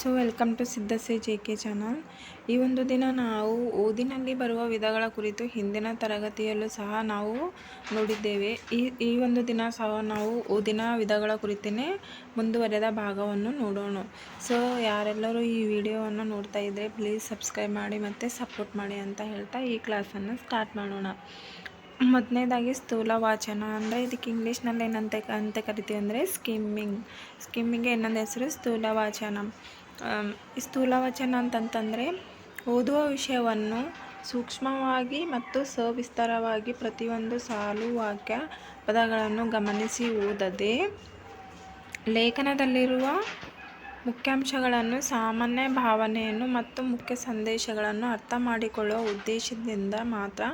So welcome to ಸಿದ್ಧಸೆ J K channel ಈ ಒಂದು ದಿನ ನಾವು ಓದಿನಲ್ಲಿ ಬರುವ ವಿಧಗಳ ಕುರಿತು ಹಿಂದಿನ ತರಗತಿಯಲ್ಲೂ ಸಹ ನಾವು ನೋಡಿದ್ದೇವೆ. ಈ ಈ ಒಂದು ದಿನ ಸಹ ನಾವು ಓದಿನ ವಿಧಗಳ ಕುರಿತೇ ಮುಂದುವರೆದ ಭಾಗವನ್ನು ನೋಡೋಣ. ಸೊ ಯಾರೆಲ್ಲರೂ ಈ ವಿಡಿಯೋವನ್ನು ನೋಡ್ತಾ ಇದ್ದರೆ ಪ್ಲೀಸ್ ಸಬ್ಸ್ಕ್ರೈಬ್ ಮಾಡಿ ಮತ್ತು ಸಪೋರ್ಟ್ ಮಾಡಿ ಅಂತ ಹೇಳ್ತಾ ಈ ಕ್ಲಾಸನ್ನು ಸ್ಟಾರ್ಟ್ ಮಾಡೋಣ. ಮೊದಲನೇದಾಗಿ ಸ್ಥೂಲ ವಾಚನ ಅಂದರೆ ಇದಕ್ಕೆ ಇಂಗ್ಲೀಷ್ನಲ್ಲಿ ಏನಂತ, ಅಂತ ಕರಿತೀವಿ ಅಂದರೆ ಸ್ಕಿಮ್ಮಿಂಗ್ ಸ್ಕಿಮ್ಮಿಂಗ್ ಇನ್ನೊಂದು ಹೆಸರು? ಸ್ಥೂಲ ವಾಚನ. ಸ್ಥೂಲ ವಚನ ಅಂತಂತಂದರೆ ಓದುವ ವಿಷಯವನ್ನು ಸೂಕ್ಷ್ಮವಾಗಿ ಮತ್ತು ಸವಿಸ್ತಾರವಾಗಿ ಪ್ರತಿಯೊಂದು ಸಾಲು ವಾಕ್ಯ ಪದಗಳನ್ನು ಗಮನಿಸಿ ಓದದೆ ಲೇಖನದಲ್ಲಿರುವ ಮುಖ್ಯಾಂಶಗಳನ್ನು ಸಾಮಾನ್ಯ ಭಾವನೆಯನ್ನು ಮತ್ತು ಮುಖ್ಯ ಸಂದೇಶಗಳನ್ನು ಅರ್ಥ ಮಾಡಿಕೊಳ್ಳುವ ಉದ್ದೇಶದಿಂದ ಮಾತ್ರ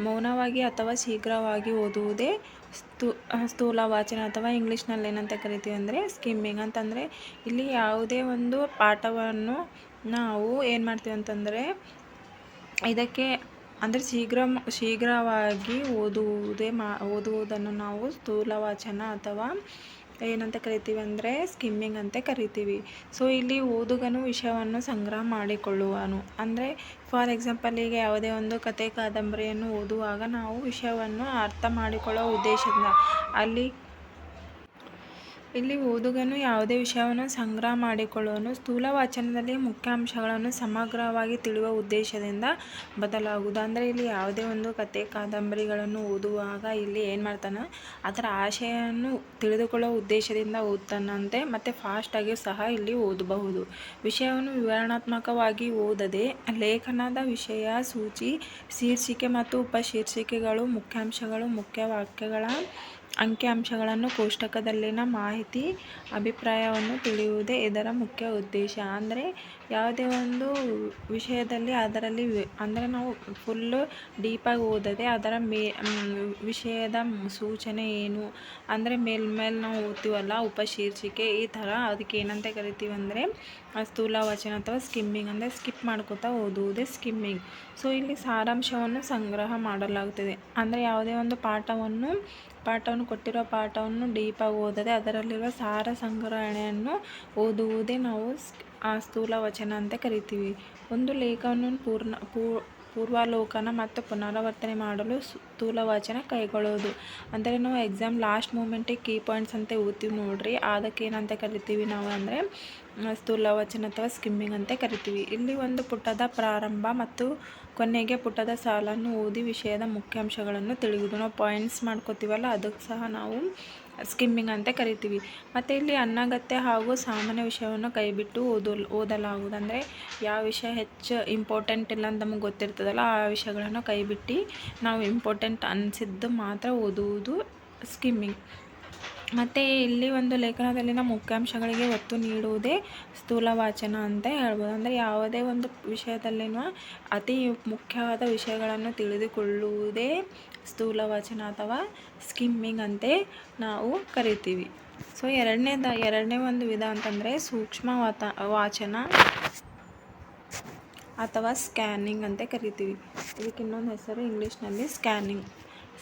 ಮೌನವಾಗಿ ಅಥವಾ ಶೀಘ್ರವಾಗಿ ಓದುವುದೇ ಸ್ಥೂ ಸ್ಥೂಲ ವಾಚನ ಅಥವಾ ಇಂಗ್ಲೀಷ್ನಲ್ಲಿ ಏನಂತ ಕರಿತೀವಿ ಅಂದರೆ ಸ್ಕಿಮ್ಮಿಂಗ್ ಅಂತಂದರೆ ಇಲ್ಲಿ ಯಾವುದೇ ಒಂದು ಪಾಠವನ್ನು ನಾವು ಏನು ಮಾಡ್ತೀವಿ ಅಂತಂದರೆ ಇದಕ್ಕೆ ಅಂದರೆ ಶೀಘ್ರ, ಶೀಘ್ರವಾಗಿ ಓದುವುದೇ ಮಾ, ಓದುವುದನ್ನು ನಾವು ಸ್ಥೂಲ ವಾಚನ ಅಥವಾ ಏನಂತ ಕರಿತೀವಿ ಅಂದರೆ ಸ್ಕಿಮ್ಮಿಂಗ್ ಅಂತ ಕರಿತೀವಿ. ಸೊ ಇಲ್ಲಿ ಓದುಗನು ವಿಷಯವನ್ನು ಸಂಗ್ರಹ ಮಾಡಿಕೊಳ್ಳುವನು. ಅಂದರೆ ಫಾರ್ ಎಕ್ಸಾಂಪಲ್ ಈಗ ಯಾವುದೇ ಒಂದು ಕತೆ ಕಾದಂಬರಿಯನ್ನು ಓದುವಾಗ ನಾವು ವಿಷಯವನ್ನು ಅರ್ಥ ಮಾಡಿಕೊಳ್ಳೋ ಉದ್ದೇಶದಿಂದ. ಅಲ್ಲಿ ಇಲ್ಲಿ ಓದುಗನು ಯಾವುದೇ ವಿಷಯವನ್ನು ಸಂಗ್ರಹ ಮಾಡಿಕೊಳ್ಳುವನು, ಸ್ಥೂಲ ವಾಚನದಲ್ಲಿ ಮುಖ್ಯಾಂಶಗಳನ್ನು ಸಮಗ್ರವಾಗಿ ತಿಳಿಯುವ ಉದ್ದೇಶದಿಂದ ಬದಲಾಗುವುದು. ಅಂದರೆ ಇಲ್ಲಿ ಯಾವುದೇ ಒಂದು ಕತೆ ಕಾದಂಬರಿಗಳನ್ನು ಓದುವಾಗ ಇಲ್ಲಿ ಏನು ಮಾಡ್ತಾನೆ? ಅದರ ಆಶಯವನ್ನು ತಿಳಿದುಕೊಳ್ಳುವ ಉದ್ದೇಶದಿಂದ ಓದ್ತಾನಂತೆ, ಮತ್ತು ಫಾಸ್ಟಾಗಿ ಸಹ ಇಲ್ಲಿ ಓದಬಹುದು. ವಿಷಯವನ್ನು ವಿವರಣಾತ್ಮಕವಾಗಿ ಓದದೆ ಲೇಖನದ ವಿಷಯ, ಸೂಚಿ, ಶೀರ್ಷಿಕೆ ಮತ್ತು ಉಪಶೀರ್ಷಿಕೆಗಳು, ಮುಖ್ಯಾಂಶಗಳು, ಮುಖ್ಯ ವಾಕ್ಯಗಳ ಅಂಕಿಅಂಶಗಳನ್ನು ಕೋಷ್ಟಕದಲ್ಲಿನ ಮಾಹಿತಿ, ಅಭಿಪ್ರಾಯವನ್ನು ತಿಳಿಯುವುದೇ ಇದರ ಮುಖ್ಯ ಉದ್ದೇಶ. ಅಂದರೆ ಯಾವುದೇ ಒಂದು ವಿಷಯದಲ್ಲಿ ಅದರಲ್ಲಿ ಅಂದರೆ ನಾವು ಫುಲ್ಲು ಡೀಪಾಗಿ ಓದದೆ ಅದರ ಮೇ ವಿಷಯದ ಸೂಚನೆ ಏನು, ಅಂದರೆ ಮೇಲ್ಮೇಲೆ ನಾವು ಓದ್ತೀವಲ್ಲ ಉಪಶೀರ್ಷಿಕೆ, ಈ ಥರ ಅದಕ್ಕೆ ಏನಂತ ಕರಿತೀವಿ ಅಂದರೆ ಸ್ಥೂಲ ವಚನ ಅಥವಾ ಸ್ಕಿಮ್ಮಿಂಗ್ ಅಂದರೆ ಸ್ಕಿಪ್ ಮಾಡ್ಕೋತಾ ಓದುವುದೇ ಸ್ಕಿಮ್ಮಿಂಗ್ ಸೊ ಇಲ್ಲಿ ಸಾರಾಂಶವನ್ನು ಸಂಗ್ರಹ ಮಾಡಲಾಗುತ್ತದೆ ಅಂದರೆ ಯಾವುದೇ ಒಂದು ಪಾಠವನ್ನು ಪಾಠವನ್ನು ಕೊಟ್ಟಿರೋ ಪಾಠವನ್ನು ಡೀಪಾಗಿ ಓದದೆ ಅದರಲ್ಲಿರುವ ಸಾರ ಸಂಗ್ರಹಣೆಯನ್ನು ಓದುವುದೇ ನಾವು ಆ ಸ್ಥೂಲ ವಚನ ಅಂತ ಕರಿತೀವಿ. ಒಂದು ಲೇಖನವನ್ನು ಪೂರ್ಣ ಪೂರ್ವಾಲೋಕನ ಮತ್ತು ಪುನರಾವರ್ತನೆ ಮಾಡಲು ಸ್ಥೂಲವಾಚನ ಕೈಗೊಳ್ಳೋದು ಅಂದರೆ ನಾವು ಎಕ್ಸಾಮ್ ಲಾಸ್ಟ್ ಮೂಮೆಂಟಿಗೆ ಕೀ ಪಾಯಿಂಟ್ಸ್ ಅಂತ ಓದ್ತೀವಿ ನೋಡ್ರಿ. ಅದಕ್ಕೆ ಏನಂತ ಕರಿತೀವಿ ನಾವು ಅಂದರೆ ಸ್ಥೂಲವಚನ ಅಥವಾ ಸ್ಕಿಮ್ಮಿಂಗ್ ಅಂತ ಕರಿತೀವಿ. ಇಲ್ಲಿ ಒಂದು ಪುಟದ ಪ್ರಾರಂಭ ಮತ್ತು ಕೊನೆಗೆ ಪುಟದ ಸಾಲನ್ನು ಓದಿ ವಿಷಯದ ಮುಖ್ಯಾಂಶಗಳನ್ನು ತಿಳಿಯುವುದು. ನಾವು ಪಾಯಿಂಟ್ಸ್ ಮಾಡ್ಕೋತೀವಲ್ಲ, ಅದಕ್ಕೆ ಸಹ ನಾವು ಸ್ಕಿಮ್ಮಿಂಗ್ ಅಂತ ಕರಿತೀವಿ. ಮತ್ತು ಇಲ್ಲಿ ಅನಗತ್ಯ ಹಾಗೂ ಸಾಮಾನ್ಯ ವಿಷಯವನ್ನು ಕೈಬಿಟ್ಟು ಓದಲ್ ಓದಲಾಗುವುದು ಅಂದರೆ ಯಾವ ವಿಷಯ ಹೆಚ್ಚು ಇಂಪಾರ್ಟೆಂಟ್ ಇಲ್ಲ ಅಂತ ನಮಗೆ ಗೊತ್ತಿರ್ತದಲ್ಲ, ಆ ವಿಷಯಗಳನ್ನು ಕೈಬಿಟ್ಟು ನಾವು ಇಂಪಾರ್ಟೆಂಟ್ ಅನಿಸಿದ್ದು ಮಾತ್ರ ಓದುವುದು ಸ್ಕಿಮ್ಮಿಂಗ್. ಮತ್ತು ಇಲ್ಲಿ ಒಂದು ಲೇಖನದಲ್ಲಿನ ಮುಖ್ಯಾಂಶಗಳಿಗೆ ಒತ್ತು ನೀಡುವುದೇ ಸ್ಥೂಲ ವಾಚನ ಅಂತ ಹೇಳ್ಬೋದು. ಅಂದರೆ ಯಾವುದೇ ಒಂದು ವಿಷಯದಲ್ಲಿನ ಅತಿ ಮುಖ್ಯವಾದ ವಿಷಯಗಳನ್ನು ತಿಳಿದುಕೊಳ್ಳುವುದೇ ಸ್ಥೂಲ ವಾಚನ ಅಥವಾ ಸ್ಕಿಮ್ಮಿಂಗ್ ಅಂತೆ ನಾವು ಕರಿತೀವಿ ಸೊ, ಎರಡನೇದ, ಎರಡನೇ ಒಂದು ವಿಧ ಅಂತಂದರೆ ಸೂಕ್ಷ್ಮ ವಾತ, ವಾಚನ ಅಥವಾ ಸ್ಕ್ಯಾನಿಂಗ್ ಅಂತ ಕರಿತೀವಿ. ಇದಕ್ಕೆ ಇನ್ನೊಂದು ಹೆಸರು ಇಂಗ್ಲೀಷ್ನಲ್ಲಿ ಸ್ಕ್ಯಾನಿಂಗ್.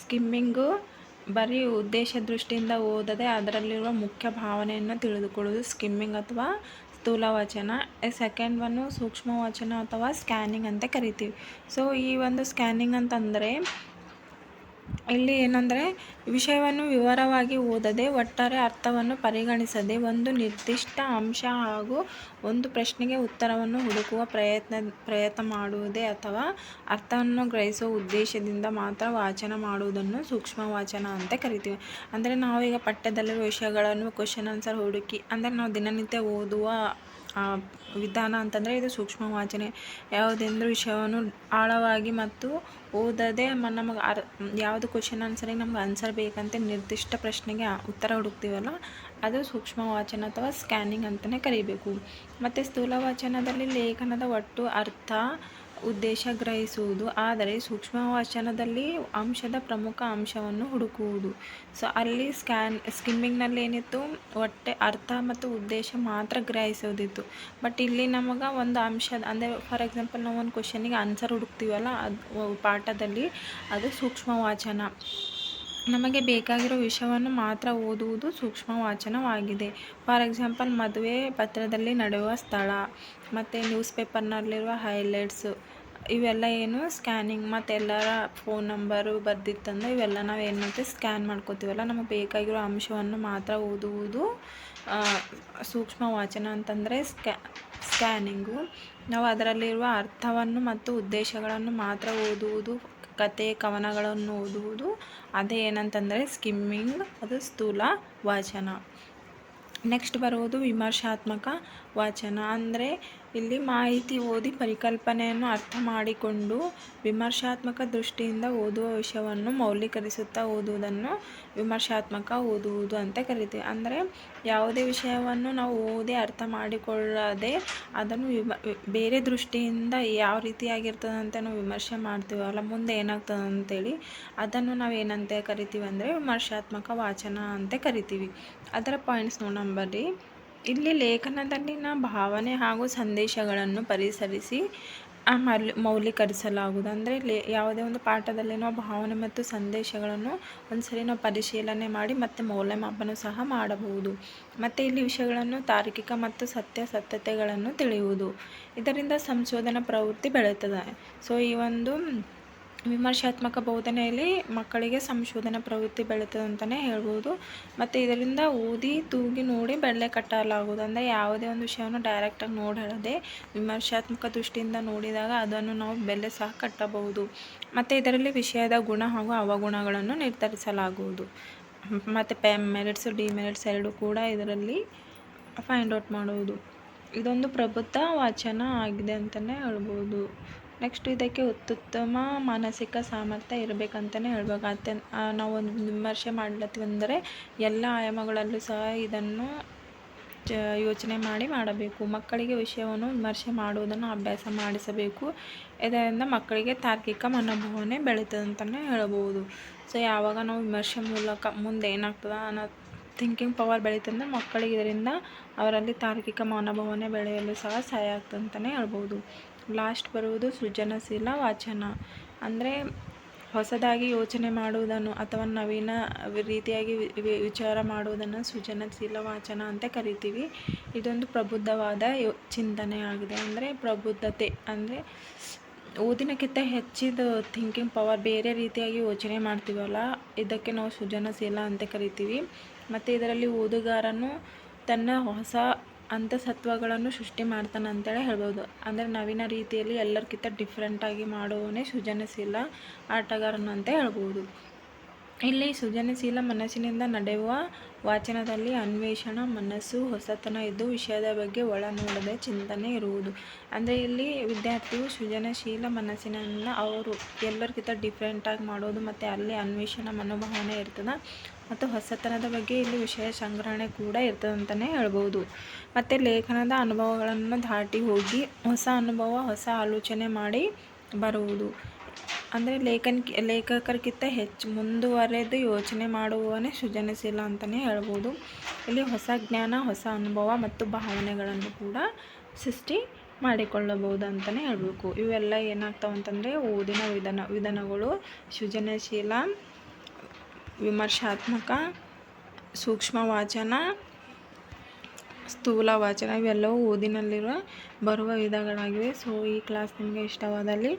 ಸ್ಕಿಮ್ಮಿಂಗು ಬರೀ ಉದ್ದೇಶ ದೃಷ್ಟಿಯಿಂದ ಓದದೆ ಅದರಲ್ಲಿರುವ ಮುಖ್ಯ ಭಾವನೆಯನ್ನು ತಿಳಿದುಕೊಳ್ಳುವುದು ಸ್ಕಿಮ್ಮಿಂಗ್ ಅಥವಾ ಸ್ಥೂಲ ವಚನ ಸೆಕೆಂಡ್ ಒನ್ನು ಸೂಕ್ಷ್ಮ ವಚನ ಅಥವಾ ಸ್ಕ್ಯಾನಿಂಗ್ ಅಂತ ಕರಿತೀವಿ. ಸೊ ಈ ಒಂದು ಸ್ಕ್ಯಾನಿಂಗ್ ಅಂತಂದರೆ ಇಲ್ಲಿ ಏನಂದರೆ, ವಿಷಯವನ್ನು ವಿವರವಾಗಿ ಓದದೆ ಒಟ್ಟಾರೆ ಅರ್ಥವನ್ನು ಪರಿಗಣಿಸದೆ ಒಂದು ನಿರ್ದಿಷ್ಟ ಅಂಶ ಹಾಗೂ ಒಂದು ಪ್ರಶ್ನೆಗೆ ಉತ್ತರವನ್ನು ಹುಡುಕುವ ಪ್ರಯತ್ನ ಪ್ರಯತ್ನ ಮಾಡುವುದೇ ಅಥವಾ ಅರ್ಥವನ್ನು ಗ್ರಹಿಸುವ ಉದ್ದೇಶದಿಂದ ಮಾತ್ರ ವಾಚನ ಮಾಡುವುದನ್ನು ಸೂಕ್ಷ್ಮ ವಾಚನ ಅಂತ ಕರಿತೀವಿ. ಅಂದರೆ ನಾವೀಗ ಪಠ್ಯದಲ್ಲಿರುವ ವಿಷಯಗಳನ್ನು ಕ್ವಶನ್ ಆನ್ಸರ್ ಹುಡುಕಿ, ಅಂದರೆ ನಾವು ದಿನನಿತ್ಯ ಓದುವ ವಿಧಾನ ಅಂತಂದರೆ ಇದು ಸೂಕ್ಷ್ಮ ವಾಚನೆ. ಯಾವುದೆಂದ್ರೆ ವಿಷಯವನ್ನು ಆಳವಾಗಿ ಮತ್ತು ಓದದೆ ನಮಗೆ ಅರ್ ಯಾವುದು ಕ್ವಶನ್ ಆನ್ಸರಿಗೆ ನಮ್ಗೆ ಆನ್ಸರ್ ಬೇಕಂತ ನಿರ್ದಿಷ್ಟ ಪ್ರಶ್ನೆಗೆ ಉತ್ತರ ಹುಡುಕ್ತೀವಲ್ಲ, ಅದು ಸೂಕ್ಷ್ಮ ವಾಚನ ಅಥವಾ ಸ್ಕ್ಯಾನಿಂಗ್ ಅಂತಲೇ ಕರಿಬೇಕು. ಮತ್ತು ಸ್ಥೂಲ ವಾಚನದಲ್ಲಿ ಲೇಖನದ ಒಟ್ಟು ಅರ್ಥ ಉದ್ದೇಶ ಗ್ರಹಿಸುವುದು. ಆದರೆ ಸೂಕ್ಷ್ಮ ವಾಚನದಲ್ಲಿ ಅಂಶದ ಪ್ರಮುಖ ಅಂಶವನ್ನು ಹುಡುಕುವುದು. ಸೊ, ಅಲ್ಲಿ ಸ್ಕ್ಯಾನ್, ಸ್ಕಿಮ್ಮಿಂಗ್ನಲ್ಲಿ ಏನಿತ್ತು? ಒಟ್ಟೆ ಅರ್ಥ ಮತ್ತು ಉದ್ದೇಶ ಮಾತ್ರ ಗ್ರಹಿಸೋದಿತ್ತು. ಬಟ್ ಇಲ್ಲಿ ನಮಗೆ ಒಂದು ಅಂಶ, ಅಂದರೆ ಫಾರ್ ಎಕ್ಸಾಂಪಲ್ ನಾವು ಒಂದು ಕ್ವಶನಿಗೆ ಆನ್ಸರ್ ಹುಡುಕ್ತೀವಲ್ಲ, ಅದು ಪಾಠದಲ್ಲಿ ಅದು ಸೂಕ್ಷ್ಮ ವಾಚನ ನಮಗೆ ಬೇಕಾಗಿರೋ ವಿಷಯವನ್ನು ಮಾತ್ರ ಓದುವುದು ಸೂಕ್ಷ್ಮ ವಾಚನವಾಗಿದೆ ಫಾರ್ ಎಕ್ಸಾಂಪಲ್, ಮದುವೆ ಪತ್ರದಲ್ಲಿ ನಡೆಯುವ ಸ್ಥಳ, ಮತ್ತು ನ್ಯೂಸ್ ಪೇಪರ್ನಲ್ಲಿರುವ ಹೈಲೈಟ್ಸು, ಇವೆಲ್ಲ ಏನು? ಸ್ಕ್ಯಾನಿಂಗ್. ಮತ್ತು ಎಲ್ಲರ ಫೋನ್ ನಂಬರು ಬರ್ದಿತ್ತಂದ್ರೆ ಇವೆಲ್ಲ ನಾವು ಏನು ಮಾಡ್ತೀವಿ ಸ್ಕ್ಯಾನ್ ಮಾಡ್ಕೋತೀವಲ್ಲ? ನಮಗೆ ಬೇಕಾಗಿರೋ ಅಂಶವನ್ನು ಮಾತ್ರ ಓದುವುದು ಸೂಕ್ಷ್ಮ ವಾಚನ ಅಂತಂದರೆ ಸ್ಕ್ಯಾ, ಸ್ಕ್ಯಾನಿಂಗು. ನಾವು ಅದರಲ್ಲಿರುವ ಅರ್ಥವನ್ನು ಮತ್ತು ಉದ್ದೇಶಗಳನ್ನು ಮಾತ್ರ ಓದುವುದು ಕತೆ ಕವನಗಳನ್ನು ಓದುವುದು. ಅದೇ ಏನಂತಂದರೆ ಸ್ಕಿಮ್ಮಿಂಗ್ ಅದು ಸ್ಥೂಲ ವಾಚನ. ನೆಕ್ಸ್ಟ್ ಬರುವುದು ವಿಮರ್ಶಾತ್ಮಕ ವಾಚನ. ಅಂದರೆ ಇಲ್ಲಿ ಮಾಹಿತಿ ಓದಿ ಪರಿಕಲ್ಪನೆಯನ್ನು ಅರ್ಥ ಮಾಡಿಕೊಂಡು ವಿಮರ್ಶಾತ್ಮಕ ದೃಷ್ಟಿಯಿಂದ ಓದುವ ವಿಷಯವನ್ನು ಮೌಲ್ಯೀಕರಿಸುತ್ತಾ ಓದುವುದನ್ನು ವಿಮರ್ಶಾತ್ಮಕ ಓದುವುದು ಅಂತ ಕರಿತೀವಿ. ಅಂದರೆ ಯಾವುದೇ ವಿಷಯವನ್ನು ನಾವು ಓದಿ ಅರ್ಥ ಮಾಡಿಕೊಳ್ಳದೆ ಅದನ್ನು ವಿಮ ಬೇರೆ ದೃಷ್ಟಿಯಿಂದ ಯಾವ ರೀತಿಯಾಗಿರ್ತದೆ ಅಂತ ನಾವು ವಿಮರ್ಶೆ ಮಾಡ್ತೀವಲ್ಲ ಮುಂದೆ ಏನಾಗ್ತದೆ ಅಂತೇಳಿ ಅದನ್ನು ನಾವು ಏನಂತ ಕರಿತೀವಿ ಅಂದರೆ ವಿಮರ್ಶಾತ್ಮಕ ವಾಚನ ಅಂತ ಕರಿತೀವಿ. ಅದರ ಪಾಯಿಂಟ್ಸ್ ನೋಡಂಬರಿ ಇಲ್ಲಿ ಲೇಖನದಲ್ಲಿನ ಭಾವನೆ ಹಾಗೂ ಸಂದೇಶಗಳನ್ನು ಪರಿಸರಿಸಿ ಮಲ್ ಮೌಲ್ಯೀಕರಿಸಲಾಗುವುದು. ಅಂದರೆ ಲೇ, ಯಾವುದೇ ಒಂದು ಪಾಠದಲ್ಲಿನ ಭಾವನೆ ಮತ್ತು ಸಂದೇಶಗಳನ್ನು ಒಂದ್ಸರಿ ನಾವು ಪರಿಶೀಲನೆ ಮಾಡಿ ಮತ್ತು ಮೌಲ್ಯಮಾಪನ ಸಹ ಮಾಡಬಹುದು. ಮತ್ತು ಇಲ್ಲಿ ವಿಷಯಗಳನ್ನು ತಾರ್ಕಿಕ ಮತ್ತು ಸತ್ಯಾಸತ್ಯತೆಗಳನ್ನು ತಿಳಿಯುವುದು. ಇದರಿಂದ ಸಂಶೋಧನಾ ಪ್ರವೃತ್ತಿ ಬೆಳೆಯುತ್ತದೆ ಸೊ ಈ ಒಂದು ವಿಮರ್ಶಾತ್ಮಕ ಬೋಧನೆಯಲ್ಲಿ ಮಕ್ಕಳಿಗೆ ಸಂಶೋಧನಾ ಪ್ರವೃತ್ತಿ ಬೆಳೀತದೆ ಅಂತಲೇ ಹೇಳ್ಬೋದು. ಮತ್ತು ಇದರಿಂದ ಓದಿ ತೂಗಿ ನೋಡಿ ಬೆಳ್ಳೆ ಕಟ್ಟಲಾಗುವುದು. ಅಂದರೆ ಯಾವುದೇ ಒಂದು ವಿಷಯವನ್ನು ಡೈರೆಕ್ಟಾಗಿ ನೋಡಿ ಹೇಳದೆ ವಿಮರ್ಶಾತ್ಮಕ ದೃಷ್ಟಿಯಿಂದ ನೋಡಿದಾಗ ಅದನ್ನು ನಾವು ಬೆಲೆ ಸಹ ಕಟ್ಟಬಹುದು. ಮತ್ತು ಇದರಲ್ಲಿ ವಿಷಯದ ಗುಣ ಹಾಗೂ ಅವಗುಣಗಳನ್ನು ನಿರ್ಧರಿಸಲಾಗುವುದು. ಮತ್ತು ಪೆ ಮೆರಿಟ್ಸು ಡಿಮೆರಿಟ್ಸ್ ಎರಡು ಕೂಡ ಇದರಲ್ಲಿ ಫೈಂಡ್ ಔಟ್ ಮಾಡುವುದು. ಇದೊಂದು ಪ್ರಬುದ್ಧ ವಾಚನ ಆಗಿದೆ ಅಂತಲೇ ಹೇಳ್ಬೋದು. ನೆಕ್ಸ್ಟ್ ಇದಕ್ಕೆ ಅತ್ಯುತ್ತಮ ಮಾನಸಿಕ ಸಾಮರ್ಥ್ಯ ಇರಬೇಕಂತಲೇ ಹೇಳ್ಬೇಕು. ನಾವು ಒಂದು ವಿಮರ್ಶೆ ಮಾಡ್ಲತ್ತೀವಿ ಅಂದರೆ ಎಲ್ಲ ಆಯಾಮಗಳಲ್ಲೂ ಸಹ ಇದನ್ನು ಚ, ಯೋಚನೆ ಮಾಡಿ ಮಾಡಬೇಕು. ಮಕ್ಕಳಿಗೆ ವಿಷಯವನ್ನು ವಿಮರ್ಶೆ ಮಾಡುವುದನ್ನು ಅಭ್ಯಾಸ ಮಾಡಿಸಬೇಕು. ಇದರಿಂದ ಮಕ್ಕಳಿಗೆ ತಾರ್ಕಿಕ ಮನೋಭಾವನೆ ಬೆಳೀತದೆ ಅಂತಲೇ ಹೇಳ್ಬೋದು. ಸೊ, ಯಾವಾಗ ನಾವು ವಿಮರ್ಶೆ ಮೂಲಕ ಮುಂದೆ ಏನಾಗ್ತದೆ ಅನ್ನೋ ಥಿಂಕಿಂಗ್ ಪವರ್ ಬೆಳೀತಂದ್ರೆ ಮಕ್ಕಳಿಗೆ ಇದರಿಂದ ಅವರಲ್ಲಿ ತಾರ್ಕಿಕ ಮನೋಭಾವನೆ ಬೆಳೆಯಲು ಸಹ ಸಹಾಯ ಆಗ್ತದೆ ಅಂತಲೇ ಹೇಳ್ಬೋದು. ಲಾಸ್ಟ್ ಬರುವುದು ಸೃಜನಶೀಲ ವಾಚನ. ಅಂದರೆ ಹೊಸದಾಗಿ ಯೋಚನೆ ಮಾಡುವುದನ್ನು ಅಥವಾ ನವೀನ ರೀತಿಯಾಗಿ ವಿಚಾರ ಮಾಡುವುದನ್ನು ಸೃಜನಶೀಲ ವಾಚನ ಅಂತ ಕರಿತೀವಿ. ಇದೊಂದು ಪ್ರಬುದ್ಧವಾದ ಯೋ, ಚಿಂತನೆ ಆಗಿದೆ. ಅಂದರೆ ಪ್ರಬುದ್ಧತೆ, ಅಂದರೆ ಓದಿನಕ್ಕಿಂತ ಹೆಚ್ಚಿದ ಥಿಂಕಿಂಗ್ ಪವರ್ ಬೇರೆ ರೀತಿಯಾಗಿ ಯೋಚನೆ ಮಾಡ್ತೀವಲ್ಲ, ಇದಕ್ಕೆ ನಾವು ಸೃಜನಶೀಲ ಅಂತ ಕರಿತೀವಿ. ಮತ್ತು ಇದರಲ್ಲಿ ಓದುಗಾರನು ತನ್ನ ಹೊಸ ಅಂತಸತ್ವಗಳನ್ನು ಸೃಷ್ಟಿ ಮಾಡ್ತಾನೆ ಅಂತೇಳಿ ಹೇಳ್ಬೋದು. ಅಂದರೆ ನವೀನ ರೀತಿಯಲ್ಲಿ ಎಲ್ಲರಿಗಿಂತ ಡಿಫ್ರೆಂಟಾಗಿ ಮಾಡುವವನೇ ಸೃಜನಶೀಲ ಆಟಗಾರನು ಅಂತ ಹೇಳ್ಬೋದು. ಇಲ್ಲಿ ಸೃಜನಶೀಲ ಮನಸ್ಸಿನಿಂದ ನಡೆಯುವ ವಾಚನದಲ್ಲಿ ಅನ್ವೇಷಣ, ಮನಸ್ಸು, ಹೊಸತನ ಇದ್ದು ವಿಷಯದ ಬಗ್ಗೆ ಒಳ ನೋಡದೆ ಚಿಂತನೆ ಇರುವುದು. ಅಂದರೆ ಇಲ್ಲಿ ವಿದ್ಯಾರ್ಥಿಯು ಸೃಜನಶೀಲ ಮನಸ್ಸಿನಿಂದ ಅವರು ಎಲ್ಲರಿಗಿಂತ ಡಿಫ್ರೆಂಟಾಗಿ ಮಾಡೋದು ಮತ್ತು ಅಲ್ಲಿ ಅನ್ವೇಷಣ, ಮನೋಭಾವನೆ ಇರ್ತದೆ ಮತ್ತು ಹೊಸತನದ ಬಗ್ಗೆ ಇಲ್ಲಿ ವಿಷಯ ಸಂಗ್ರಹಣೆ ಕೂಡ ಇರ್ತದೆ ಅಂತಲೇ ಹೇಳ್ಬೋದು. ಮತ್ತು ಲೇಖನದ ಅನುಭವಗಳನ್ನು ದಾಟಿ ಹೋಗಿ ಹೊಸ ಅನುಭವ, ಹೊಸ ಆಲೋಚನೆ ಮಾಡಿ ಬರುವುದು. ಅಂದರೆ ಲೇಖನ ಲೇಖಕರಿಗಿಂತ ಹೆಚ್ಚು ಮುಂದುವರೆದು ಯೋಚನೆ ಮಾಡುವವನೇ ಸೃಜನಶೀಲ ಅಂತಲೇ ಹೇಳ್ಬೋದು. ಇಲ್ಲಿ ಹೊಸ ಜ್ಞಾನ, ಹೊಸ ಅನುಭವ ಮತ್ತು ಭಾವನೆಗಳನ್ನು ಕೂಡ ಸೃಷ್ಟಿ ಮಾಡಿಕೊಳ್ಳಬಹುದು ಅಂತಲೇ ಹೇಳಬೇಕು. ಇವೆಲ್ಲ ಏನಾಗ್ತಾವೆ ಅಂತಂದರೆ ಓದಿನ ವಿಧಾನ, ವಿಧಾನಗಳು ಸೃಜನಶೀಲ, ವಿಮರ್ಶಾತ್ಮಕ, ಸೂಕ್ಷ್ಮ ವಾಚನ, ಸ್ಥೂಲ ವಾಚನ ಇವೆಲ್ಲವೂ ಓದಿನಲ್ಲಿರುವ ಬರುವ ವಿಧಗಳಾಗಿವೆ. ಸೊ ಈ ಕ್ಲಾಸ್ ನಿಮಗೆ ಇಷ್ಟವಾದಲ್ಲಿ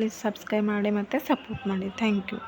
ಪ್ಲೀಸ್ ಸಬ್ಸ್ಕ್ರೈಬ್ ಮಾಡಿ ಮತ್ತು ಸಪೋರ್ಟ್ ಮಾಡಿ. Thank you